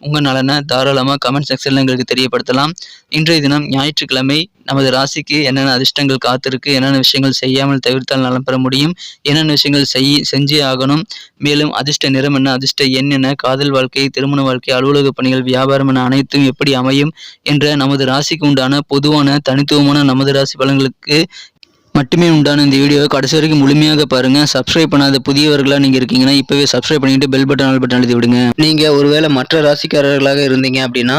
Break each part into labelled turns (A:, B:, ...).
A: உங்கள் நலனை தாராளமாக கமெண்ட் செக்ஷனில் எங்களுக்கு தெரியப்படுத்தலாம். இன்றைய தினம் ஞாயிற்றுக்கிழமை நமது ராசிக்கு என்னென்ன அதிர்ஷ்டங்கள் காத்திருக்கு என்னென்ன விஷயங்கள் செய்யாமல் தவிர்த்தால் நலம் பெற முடியும் என்னென்ன விஷயங்கள் செய் செஞ்சே ஆகணும் மேலும் அதிர்ஷ்ட நிறம் என்ன அதிர்ஷ்ட எண் என்ன காதல் வாழ்க்கை திருமண வாழ்க்கை அலுவலக பணிகள் வியாபாரம் என அனைத்தும் எப்படி அமையும் என்ற நமது ராசிக்கு உண்டான பொதுவான தனித்துவமான நமது ராசி பலன்களுக்கு மட்டுமே உண்டான இந்த வீடியோவை கடைசி வரைக்கும் முழுமையாக பாருங்க. சப்ஸ்கிரைப் பண்ணாத புதியவர்களாக நீங்க இருக்கீங்கன்னா இப்பவே சப்ஸ்கிரைப் பண்ணிட்டு பெல் பட்டன் ஆல் பட்டன் எழுதி விடுங்க. நீங்க ஒருவேளை மற்ற ராசிக்காரர்களாக இருந்தீங்க அப்படின்னா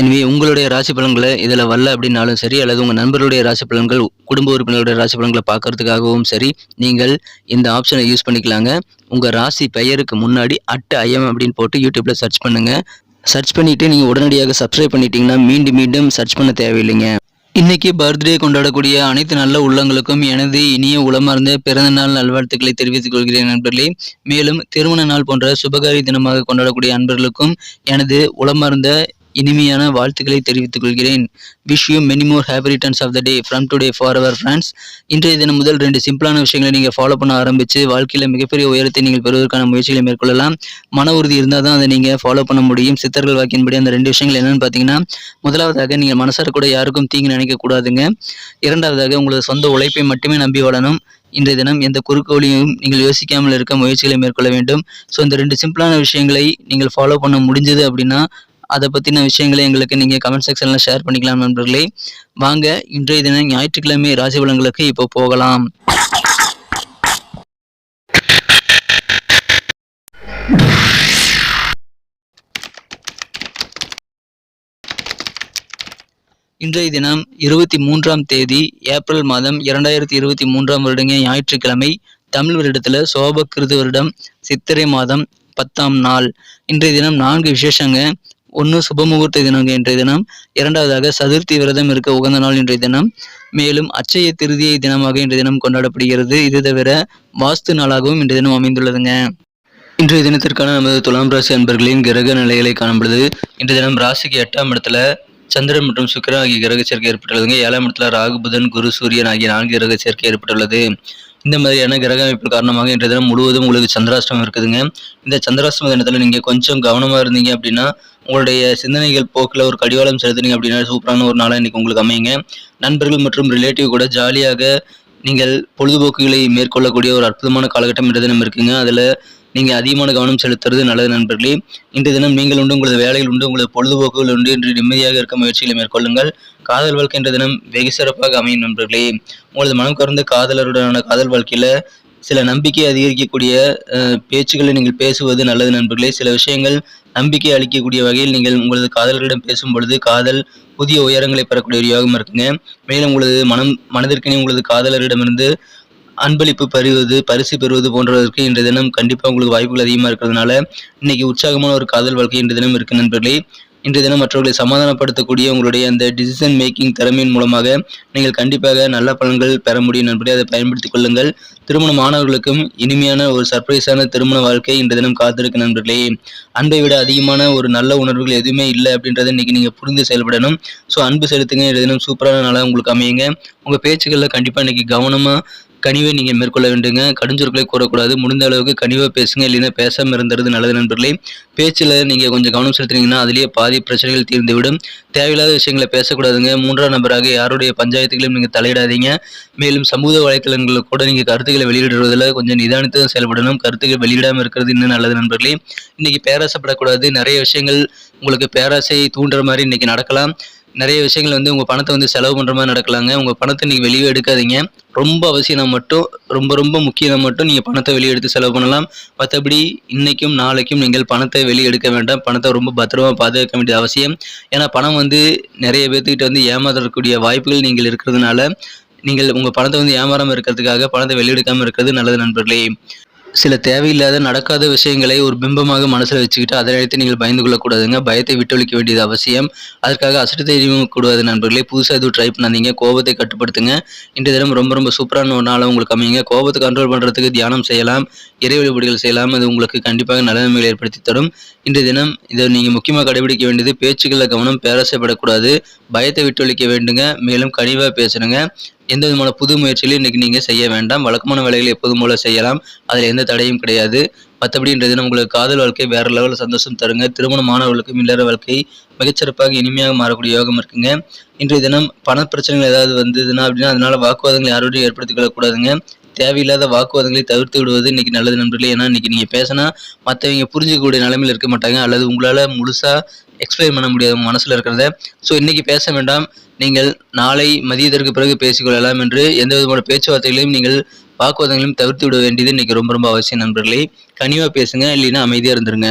A: எனவே உங்களுடைய ராசி பலன்களை இதில் வரல அப்படின்னாலும் சரி அல்லது உங்கள் நண்பர்களுடைய ராசி பலன்கள் குடும்ப உறுப்பினருடைய ராசி பலன்களை பார்க்கறதுக்காகவும் சரி நீங்கள் இந்த ஆப்ஷனை யூஸ் பண்ணிக்கலாங்க. உங்கள் ராசி பெயருக்கு முன்னாடி அட் ஐஎம் அப்படின்னு போட்டு யூடியூப்பில் சர்ச் பண்ணுங்கள் சர்ச் பண்ணிவிட்டு நீங்கள் உடனடியாக சப்ஸ்கிரைப் பண்ணிட்டீங்கன்னா மீண்டும் மீண்டும் சர்ச் பண்ண தேவையில்லைங்க. இன்னைக்கு பர்த்டே கொண்டாடக்கூடிய அனைத்து நல்ல உள்ளங்களுக்கும் எனது இனிய உளமார்ந்த பிறந்த நாள் நல்வாழ்த்துக்களை தெரிவித்துக் கொள்கிறேன் நண்பர்களே. மேலும் திருமண நாள் போன்ற சுபகாரி தினமாக கொண்டாடக்கூடிய அன்பர்களுக்கும் எனது உளமார்ந்த இனிமையான வாழ்த்துக்களை தெரிவித்துக் கொள்கிறேன். Wish you many more happy returns of the day from today for our friends இன்றைய தினம் முதல் ரெண்டு சிம்பிளான விஷயங்களை நீங்கள் ஃபாலோ பண்ண ஆரம்பித்து வாழ்க்கையில் மிகப்பெரிய உயரத்தை நீங்கள் பெறுவதற்கான முயற்சிகளை மேற்கொள்ளலாம். மன உறுதி இருந்தால் தான் அதை நீங்கள் ஃபாலோ பண்ண முடியும். சித்தர்கள் வாக்கின்படி அந்த ரெண்டு விஷயங்கள் என்னென்னு பார்த்தீங்கன்னா முதலாவதாக நீங்கள் மனசார கூட யாருக்கும் தீங்கு நினைக்கக்கூடாதுங்க இரண்டாவதாக உங்களது சொந்த உழைப்பை மட்டுமே நம்பி வாழணும் இன்றைய தினம் எந்த குறுக்கோளியும் நீங்கள் யோசிக்காமல் இருக்க முயற்சிகளை மேற்கொள்ள வேண்டும். ஸோ இந்த ரெண்டு சிம்பிளான விஷயங்களை நீங்கள் ஃபாலோ பண்ண முடிஞ்சது அப்படின்னா அதை பற்றின விஷயங்களை எங்களுக்கு நீங்கள் கமெண்ட் செக்ஷனில் ஷேர் பண்ணிக்கலாம் நண்பர்களே. வாங்க இன்றைய தினம் ஞாயிற்றுக்கிழமை ராசி பலன்களுக்கு இப்போ போகலாம். இன்றைய தினம் இருபத்தி மூன்றாம் தேதி ஏப்ரல் மாதம் இரண்டாயிரத்தி இருபத்தி மூன்றாம் வருடங்க ஞாயிற்றுக்கிழமை தமிழ் வருடத்தில் சோபகிருது வருடம் சித்திரை மாதம் பத்தாம் நாள். இன்றைய தினம் நான்கு விசேஷங்க. ஒன்று சுபமுகூர்த்த தினம் இன்றைய தினம். இரண்டாவதாக சதுர்த்தி விரதம் இருக்க உகந்த நாள் இன்றைய தினம். மேலும் அச்சய திருதியை தினமாக இன்றைய தினம் கொண்டாடப்படுகிறது. இது தவிர வாஸ்து நாளாகவும் இன்றைய தினம் அமைந்துள்ளதுங்க. இன்றைய தினத்திற்கான நமது துலாம் ராசி அன்பர்களின் கிரக நிலைகளை காணப்படுது இன்றைய தினம் ராசிக்கு எட்டாம் இடத்துல சந்திரன் மற்றும் சுக்கரன் ஆகிய கிரக சேர்க்கை ஏற்பட்டுள்ளதுங்க. ஏழாம் இடத்துல ராகு புதன் குரு சூரியன் ஆகிய நான்கு கிரக சேர்க்கை ஏற்பட்டுள்ளது. இந்த மாதிரியான கிரக அமைப்பு காரணமாக இன்றைய தினம் முழுவதும் உங்களுக்கு சந்திராஷ்டமம் இருக்குதுங்க. இந்த சந்திராஷ்டம தினத்தில் நீங்கள் கொஞ்சம் கவனமாக இருந்தீங்க அப்படின்னா உங்களுடைய சிந்தனைகள் போக்கில் ஒரு கடிவாளம் செலுத்துனீங்க அப்படின்னா சூப்பரான ஒரு நாளாக இன்றைக்கி உங்களுக்கு அமையுங்க. நண்பர்கள் மற்றும் ரிலேட்டிவ் கூட ஜாலியாக நீங்கள் பொழுதுபோக்குகளை மேற்கொள்ளக்கூடிய ஒரு அற்புதமான காலகட்டம் இன்றைய தினம் இருக்குங்க. அதில் நீங்கள் அதிகமான கவனம் செலுத்துறது நல்லது நண்பர்களே. இன்றைய தினம் நீங்கள் உண்டு உங்களது வேலைகள் உண்டு உங்களது பொழுதுபோக்குகள் உண்டு என்று நிம்மதியாக இருக்க முயற்சிகளை மேற்கொள்ளுங்கள். காதல் வாழ்க்கை என்ற தினம் வெகு சிறப்பாக அமையும் நண்பர்களே. உங்களது மனம் கறந்த காதலருடனான காதல் வாழ்க்கையில் சில நம்பிக்கை அதிகரிக்கக்கூடிய பேச்சுக்களை நீங்கள் பேசுவது நல்லது நண்பர்களே. சில விஷயங்கள் நம்பிக்கை அளிக்கக்கூடிய வகையில் நீங்கள் உங்களது காதலர்களிடம் பேசும் பொழுது காதல் புதிய உயரங்களை பெறக்கூடிய ஒரு யோகம் இருக்குங்க. மேலும் உங்களது மனம் மனதிற்கனே உங்களது காதலரிடமிருந்து அன்பளிப்பு பெறுவது பரிசு பெறுவது போன்றதற்கு இன்றைய தினம் கண்டிப்பாக உங்களுக்கு வாய்ப்புகள் அதிகமாக இருக்கிறதுனால இன்னைக்கு உற்சாகமான ஒரு காதல் வாழ்க்கை இன்றைய தினம் இருக்கு நண்பர்களே. இன்றைய தினம் மற்றவர்களை சமாதானப்படுத்தக்கூடிய உங்களுடைய அந்த டிசிஷன் மேக்கிங் திறமையின் மூலமாக நீங்கள் கண்டிப்பாக நல்ல பலன்கள் பெற முடியும் நண்பர்களே அதை பயன்படுத்திக் கொள்ளுங்கள். திருமணம் மாணவர்களுக்கும் இனிமையான ஒரு சர்ப்ரைஸான திருமண வாழ்க்கை இன்றைய தினம் காத்திருக்கு நண்பர்களே. அன்பை விட அதிகமான ஒரு நல்ல உணர்வுகள் எதுவுமே இல்லை அப்படின்றத இன்னைக்கு நீங்கள் புரிந்து செயல்படணும். ஸோ அன்பு செலுத்துங்க. இன்றைய தினம் சூப்பரான நாளாக உங்களுக்கு அமையுங்க. உங்கள் பேச்சுக்களில் கண்டிப்பாக இன்னைக்கு கவனமாக கனிவை நீங்கள் மேற்கொள்ள வேண்டுங்க. கடுஞ்சொற்களை கூறக்கூடாது. முடிந்த அளவுக்கு கனிவாக பேசுங்க. இல்லைன்னா பேசாமல் இருந்துறது நல்லது நண்பர்களே. பேச்சில் நீங்கள் கொஞ்சம் கவனம் செலுத்துனீங்கன்னா அதுலேயே பாதி பிரச்சனைகள் தீர்ந்துவிடும். தேவையில்லாத விஷயங்களை பேசக்கூடாதுங்க. மூன்றாம் நபராக யாருடைய பஞ்சாயத்துகளையும் நீங்கள் தலையிடாதீங்க. மேலும் சமூக வலைத்தளங்களில் கூட நீங்கள் கருத்துக்களை வெளியிடுவதில் கொஞ்சம் நிதானித்து தான் செயல்படணும். கருத்துக்கள் வெளியிடாமல் இருக்கிறது இன்னும் நல்லது நண்பர்களே. இன்னைக்கு பேராசைப்படக்கூடாது. நிறைய விஷயங்கள் உங்களுக்கு பேராசையை தூண்டுற மாதிரி இன்னைக்கு நடக்கலாம். நிறைய விஷயங்கள் வந்து உங்கள் பணத்தை வந்து செலவு பண்ணுற மாதிரி நடக்கலாங்க. உங்கள் பணத்தை நீங்கள் வெளியே எடுக்காதீங்க. ரொம்ப அவசியம் மட்டும் ரொம்ப ரொம்ப முக்கியம் மட்டும் நீங்கள் பணத்தை வெளியே எடுத்து செலவு பண்ணலாம். மற்றபடி இன்றைக்கும் நாளைக்கும் நீங்கள் பணத்தை வெளியே எடுக்க வேண்டாம். பணத்தை ரொம்ப பத்திரமா பாதுகாக்க வேண்டியது அவசியம். ஏன்னா பணம் வந்து நிறைய பேர்த்துக்கிட்ட வந்து ஏமாறக்கூடிய வாய்ப்புகள் நீங்கள் இருக்கிறதுனால நீங்கள் உங்கள் பணத்தை வந்து ஏமாறாமல் இருக்கிறதுக்காக பணத்தை வெளியெடுக்காமல் இருக்கிறது நல்லது நண்பர்களே. சில தேவையில்லாத நடக்காத விஷயங்களை ஒரு பிம்பமாக மனசில் வச்சுக்கிட்டு அதை நினைத்து நீங்கள் பயந்து கொள்ளக்கூடாதுங்க. பயத்தை விட்டொழிக்க வேண்டியது அவசியம். அதற்காக அசட்டு தெரியும் கூடாது நண்பர்களே. புதுசாக எதுவும் ட்ரை பண்ணாதீங்க. கோபத்தை கட்டுப்படுத்துங்க. இன்றைய தினம் ரொம்ப ரொம்ப சூப்பரான ஒரு நாளாக உங்களுக்கு அமையுங்க. கோபத்தை கண்ட்ரோல் பண்ணுறதுக்கு தியானம் செய்யலாம். இறை வழிபாடுகள் செய்யலாம். அது உங்களுக்கு கண்டிப்பாக நல்ல நன்மைகளை ஏற்படுத்தி தரும். இன்றைய தினம் இதை நீங்கள் முக்கியமாக கடைபிடிக்க வேண்டியது பேச்சுக்களில் கவனம் பேராசைப்படக்கூடாது. பயத்தை விட்டொழிக்க வேண்டுங்க. மேலும் கனிவாக பேசணுங்க எந்த விதமான புது முயற்சிகளையும் இன்றைக்கி நீங்கள் செய்ய வேண்டாம். வழக்கமான வேலைகளை எப்போதும் போல செய்யலாம். அதில் எந்த தடையும் கிடையாது. மற்றபடி உங்களுக்கு காதல் வாழ்க்கை வேறு லெவலில் சந்தோஷம் தருங்க. திருமணமானவர்களுக்கும் இல்லற வாழ்க்கை மிகச்சிறப்பாக இனிமையாக மாறக்கூடிய யோகம் இருக்குங்க. இன்றைய தினம் பண பிரச்சனைகள் ஏதாவது வந்ததுன்னா அப்படின்னா அதனால் வாக்குவாதங்கள் யாரோடையும் ஏற்படுத்திக் கொள்ளக்கூடாதுங்க தேவையில்லாத வாக்குவாதங்களை தவிர்த்து விடுவது இன்னைக்கு நல்லது நண்பர்களே. ஏன்னா இன்னைக்கு நீங்கள் பேசினா மற்றவங்க புரிஞ்சிக்கக்கூடிய நிலைமையில் இருக்க மாட்டாங்க. அல்லது உங்களால் முழுசாக எக்ஸ்பிளைன் பண்ண முடியாது மனசில் இருக்கிறத. ஸோ இன்றைக்கி பேச வேண்டாம். நீங்கள் நாளை மதியத்திற்கு பிறகு பேசிக்கொள்ளலாம் என்று எந்த விதமான பேச்சுவார்த்தைகளையும் நீங்கள் வாக்குவாதங்களையும் தவிர்த்து விட வேண்டியது இன்னைக்கு ரொம்ப ரொம்ப அவசியம் நண்பர்களே. கனிவாக பேசுங்க. இல்லைன்னா அமைதியாக இருந்துருங்க.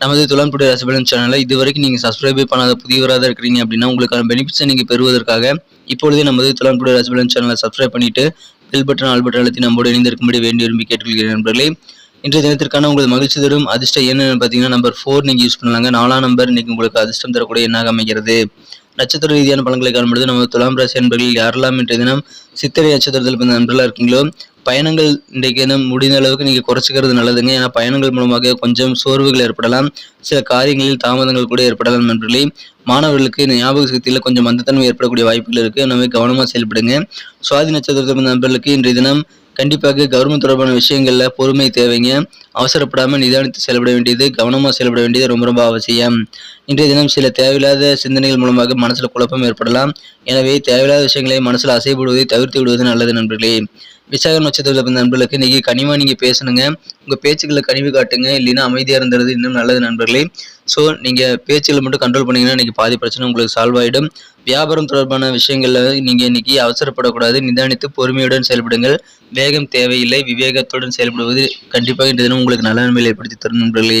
A: நமது துளம்புடி ரசபலன் சேனலை இதுவரைக்கும் நீங்கள் சப்ஸ்கிரைபே பண்ணாத புதியவராக இருக்கிறீங்க அப்படின்னா உங்களுக்கான பெனிஃபிட்ஸை நீங்கள் பெறுவதற்காக இப்பொழுதே நமது துளம்புடி ரசபலன் சேனலை சப்ஸ்கிரைப் பண்ணிட்டு பெல் பட்டன் ஆல் பட்டன் அழுத்தி நம்மோடு இணைந்திருக்கும்படி வேண்டி விரும்பி கேட்டுக்கொள்கிறேன் நண்பர்களே. இன்றைய தினத்திற்கான உங்களுக்கு மகிழ்ச்சி தரும் அதிர்ஷ்டம் என்னன்னு பார்த்தீங்கன்னா நம்பர் ஃபோர் நீங்கள் யூஸ் பண்ணலாங்க. நாலாம் நம்பர் இன்றைக்கி உங்களுக்கு அதிர்ஷ்டம் தரக்கூடிய எண்ணாக அமைகிறது. நட்சத்திர ரீதியான பலன்களை காணும்பொழுது நமது துலாம் ராசி அன்பர்கள் யாரெல்லாம் இன்றைய தினம் சித்திரை நட்சத்திரத்தில் பிறந்த நண்பர்களாக இருக்கீங்களோ பயணங்கள் இன்றைக்கு என்ன முடிந்த அளவுக்கு நீங்கள் குறைச்சிக்கிறது நல்லதுங்க. ஏன்னா பயணங்கள் மூலமாக கொஞ்சம் சோர்வுகள் ஏற்படலாம். சில காரியங்களில் தாமதங்கள் கூட ஏற்படலாம் நண்பர்களே. மாணவர்களுக்கு ஞாபக சக்தியில் கொஞ்சம் மந்தத்தன்மை ஏற்படக்கூடிய வாய்ப்புகள் இருக்குது நம்ம கவனமாக செயல்படுங்க. சுவாதி நட்சத்திரத்தில் நண்பர்களுக்கு இன்றைய தினம் கண்டிப்பாக கவர்மெண்ட் தொடர்பான விஷயங்களில் பொறுமை தேவைங்க. அவசரப்படாமல் நிதானித்து செயல்பட வேண்டியது கவனமாக செயல்பட வேண்டியது ரொம்ப ரொம்ப அவசியம். இன்றைய தினம் சில தேவையில்லாத சிந்தனைகள் மூலமாக மனசில் குழப்பம் ஏற்படலாம். எனவே தேவையில்லாத விஷயங்களை மனசில் அசைப்படுவதை தவிர்த்து விடுவது நல்லது நண்பர்களே. விசாக நட்சத்திரத்தில் பிறந்த நண்பர்களுக்கு இன்றைக்கி கனிவாக நீங்கள் பேசணுங்க. உங்கள் பேச்சுக்களை கனிவு காட்டுங்க. இல்லைன்னா அமைதியாக இருந்தது இன்னும் நல்லது நண்பர்களே. ஸோ நீங்கள் பேச்சுகளை மட்டும் கண்ட்ரோல் பண்ணிங்கன்னா இன்றைக்கி பாதி பிரச்சனை உங்களுக்கு சால்வ் ஆகிடும் வியாபாரம் தொடர்பான விஷயங்களில் நீங்கள் இன்னைக்கு அவசரப்படக்கூடாது. நிதானித்து பொறுமையுடன் செயல்படுங்கள். வேகம் தேவையில்லை. விவேகத்துடன் செயல்படுவது கண்டிப்பாக இன்று தினம் உங்களுக்கு நல்ல நன்மையில் ஏற்படுத்தி தரும் நண்பர்களே.